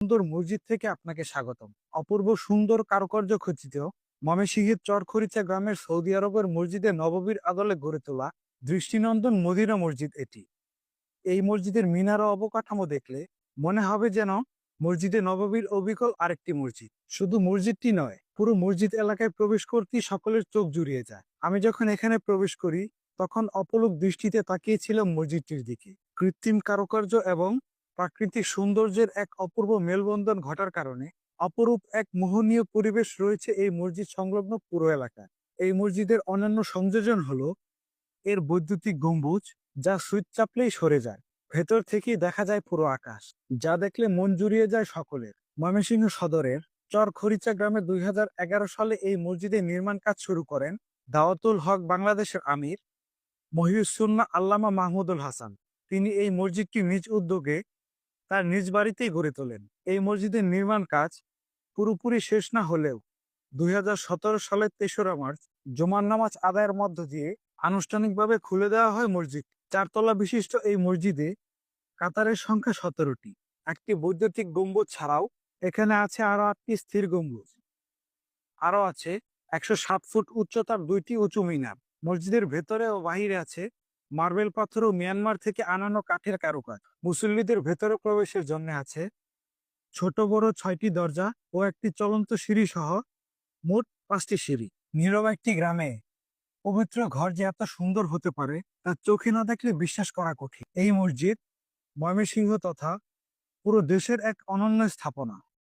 সুন্দর মসজিদ থেকে আপনাকে স্বাগতম। অপূর্ব সুন্দর কারুকার্য খচিত ময়মনসিংহের চরখরিচা গ্রামের সৌদি আরবের মসজিদে নববীর আদলে গড়ে তোলা দৃষ্টিনন্দন মদিনা মসজিদ এটি। এই মসজিদের মিনার অবকাঠামো দেখলে মনে হবে যেন মসজিদে নববীর অবিকল আরেকটি মসজিদ। শুধু মসজিদটি নয়, পুরো মসজিদ এলাকায় প্রবেশ করতেই সকলের চোখ জুড়িয়ে যায়। আমি যখন এখানে প্রবেশ করি, তখন অপলক দৃষ্টিতে তাকিয়েছিলাম মসজিদটির দিকে। কৃত্রিম কারুকার্য এবং প্রাকৃতিক সৌন্দর্যের এক অপূর্ব মেলবন্ধন ঘটার কারণে অপরূপ এক মোহনীয় পরিবেশ রয়েছে এই মসজিদ সংলগ্ন পুরো এলাকায়। এই মসজিদের অন্যান্য সংযোজন হলো এর বৈদ্যুতিক গম্বুজ, যা সুইচ চাপলেই সরে যায়। ভেতর থেকেই দেখা যায় পুরো আকাশ, যা দেখলে মন জুড়িয়ে যায় সকলের। ময়মনসিংহ সদরের চর খরিচা গ্রামে দুই হাজার এগারো সালে এই মসজিদের নির্মাণ কাজ শুরু করেন দাওয়াতুল হক বাংলাদেশের আমির মহিউসুন্না আল্লামা মাহমুদুল হাসান। তিনি এই মসজিদটি নিজ উদ্যোগে তার নিজ বাড়িতেই গড়ে তোলেন। এই মসজিদের নির্মাণ কাজ পুরোপুরি শেষ না হলেও দুই হাজার সতেরো সালের তেসরা মার্চ জুমার নামাজ আদায়ের মধ্য দিয়ে আনুষ্ঠানিকভাবে খুলে দেওয়া হয় মসজিদ। চারতলা বিশিষ্ট এই মসজিদে কাতারের সংখ্যা সতেরোটি। একটি বৈদ্যুতিক গম্বুজ ছাড়াও এখানে আছে আরও আটটি স্থির গম্বুজ। আরও আছে একশো সাত ফুট উচ্চতার দুইটি উঁচু মিনার। মসজিদের ভেতরে ও বাহিরে আছে মার্বেল পাথর ও মিয়ানমার থেকে আনানো কাঠের কারুকাজ। মুসল্লিদের ভেতরে প্রবেশের জন্য আছে ছোট, বড় ছয়টি দরজা ও একটি চলন্ত সিঁড়ি সহ মোট পাঁচটি সিঁড়ি। নীরব একটি গ্রামে পবিত্র ঘর যে এত সুন্দর হতে পারে, তা চোখে না দেখলে বিশ্বাস করা কঠিন। এই মসজিদ ময়মনসিংহ তথা পুরো দেশের এক অনন্য স্থাপনা।